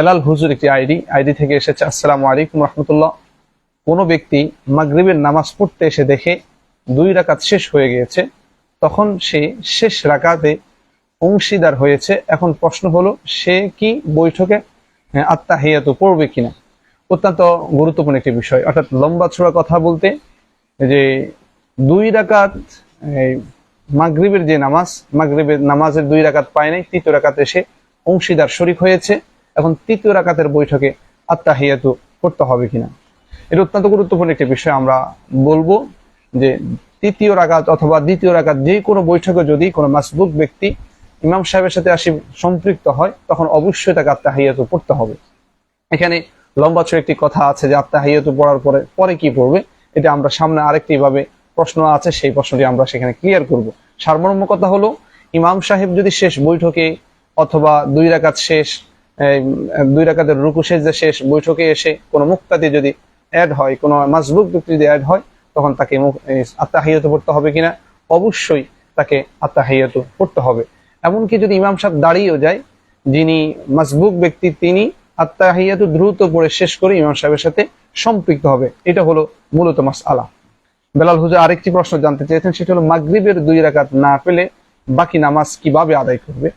বেলাল হুজুর একটি ID ID থেকে এসেছে, আসসালামু আলাইকুম রহমতুল্লাহ। কোনো ব্যক্তি মাগরিবের নামাজ পড়তে এসে দেখে দুই রাকাত শেষ হয়ে গিয়েছে, তখন সে শেষ রাকাতে অংশীদার হয়েছে। এখন প্রশ্ন হলো, সে কি বৈঠকে আত্মা আত্মাহিয়াত পড়বে কিনা? অত্যন্ত গুরুত্বপূর্ণ একটি বিষয়। অর্থাৎ লম্বা ছোড়া কথা বলতে যে দুই রাকাত মাগরিবের যে নামাজ, মাগরিবের নামাজের দুই রাকাত পায় নাই, তৃতীয় রাকাতে সে অংশীদার শরিক হয়েছে। এখন তৃতীয় রাকাতের বৈঠকে আত্মাহিয়াতু করতে হবে কিনা? এটা অত্যন্ত গুরুত্বপূর্ণ একটি বিষয়। আমরা বলব যে তৃতীয় রাকাত অথবা দ্বিতীয় রাকাত যে কোনো বৈঠকে যদি কোনো মাসবুক ব্যক্তি ইমাম সাহেবের সাথে আসি সম্পৃক্ত হয়, তখন অবশ্যই তাকে আত্মাহিয়াতু পড়তে হবে। এখানে লম্বা ছোট একটি কথা আছে যে আত্মাহিয়াতু পড়ার পরে পরে কি পড়বে? এটা আমরা সামনে আরেকটি ভাবে প্রশ্ন আছে, সেই প্রশ্নটি আমরা সেখানে ক্লিয়ার করব। সারমর্ম কথা হলো, ইমাম সাহেব যদি শেষ বৈঠকে অথবা দুই রাকাত শেষ দুই রাকাতের রুকু যে শেষ, বৈঠকে এসে কোনো মুক্তাদি যদি অ্যাড হয়, কোনো মাজবুক ব্যক্তি যদি অ্যাড হয়, তখন তাকে আত্মাহিয়াত পড়তে হবে কিনা? অবশ্যই তাকে আত্মাহিয়াত পড়তে হবে। এমনকি যদি ইমাম সাহেব দাঁড়িয়েও যায়, যিনি মাজবুক ব্যক্তি, তিনি আত্মাহিয়াত দ্রুত পড়ে শেষ করে ইমাম সাহেবের সাথে সম্পৃক্ত হবে। এটা হলো মূলত মাস আলা বেলাল হুজুর আরেকটি প্রশ্ন জানতে চেয়েছেন, সেটা হলো মাগরিবের দুই রাকাত না পেলে বাকি নামাজ কীভাবে আদায় করবে?